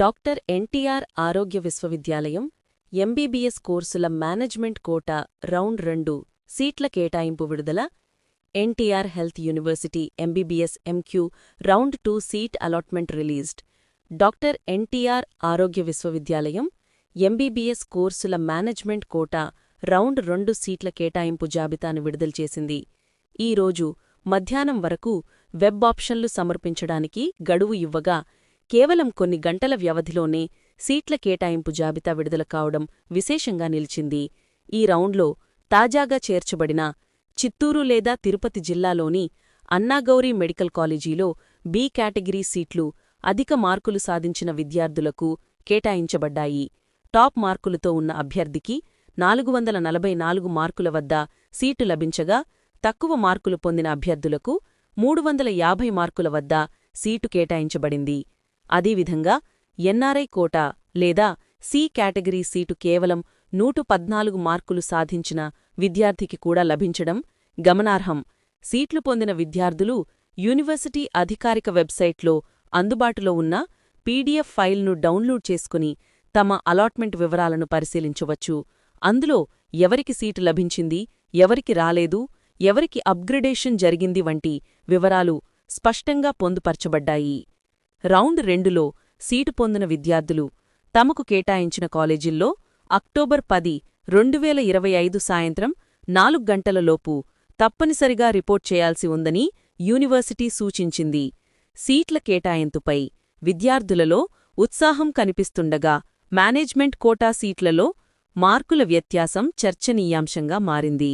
Doctor NTR ఆరోగ్య విశ్వవిద్యాలయం MBBS కోర్సుల మేనేజ్మెంట్ కోటా రౌండ్ రెండు సీట్ల కేటాయింపు విడుదల NTR health university MBBS MQ round two seat allotment released doctor NTR ఆరోగ్య విశ్వవిద్యాలయం ఎంబీబీఎస్ కోర్సుల మేనేజ్మెంట్ కోటా రౌండ్ రెండు సీట్ల కేటాయింపు జాబితాను విడుదల చేసింది. ఈ రోజు మధ్యాహ్నం వరకు వెబ్ ఆప్షన్లు సమర్పించడానికి గడువు ఇవ్వగా కేవలం కొన్ని గంటల వ్యవధిలోనే సీట్ల కేటాయింపు జాబితా విడుదల కావడం విశేషంగా నిలిచింది. ఈ రౌండ్లో తాజాగా చేర్చబడిన చిత్తూరు లేదా తిరుపతి జిల్లాలోని అన్నాగౌరీ మెడికల్ కాలేజీలో బి కేటగిరీ సీట్లు అధిక మార్కులు సాధించిన విద్యార్థులకు కేటాయించబడ్డాయి. టాప్ మార్కులతో ఉన్న అభ్యర్థికి నాలుగు వందల నలభై నాలుగు మార్కుల వద్ద సీటు లభించగా తక్కువ మార్కులు పొందిన అభ్యర్థులకు మూడు వందల యాభై మార్కుల వద్ద సీటు కేటాయించబడింది. అదేవిధంగా ఎన్ఆర్ఐ కోటా లేదా సి కేటగిరీ సీటు కేవలం నూటు పద్నాలుగు మార్కులు సాధించిన విద్యార్థికి కూడా లభించడం గమనార్హం. సీట్లు పొందిన విద్యార్థులు యూనివర్సిటీ అధికారిక వెబ్సైట్లో అందుబాటులో ఉన్న పీడీఎఫ్ ఫైల్ను డౌన్లోడ్ చేసుకుని తమ అలాట్మెంట్ వివరాలను పరిశీలించవచ్చు. అందులో ఎవరికి సీటు లభించింది ఎవరికి రాలేదు ఎవరికి అప్గ్రేడేషన్ జరిగింది వంటి వివరాలు స్పష్టంగా పొందుపర్చబడ్డాయి. రౌండ్ రెండులో సీటు పొందిన విద్యార్థులు తమకు కేటాయించిన కాలేజీల్లో అక్టోబర్ పది రెండువేల ఇరవై ఐదు సాయంత్రం నాలుగు గంటలలోపు తప్పనిసరిగా రిపోర్ట్ చేయాల్సి ఉందని యూనివర్సిటీ సూచించింది. సీట్ల కేటాయింపుపై విద్యార్థులలో ఉత్సాహం కనిపిస్తుండగా మేనేజ్మెంట్ కోటా సీట్లలో మార్కుల వ్యత్యాసం చర్చనీయాంశంగా మారింది.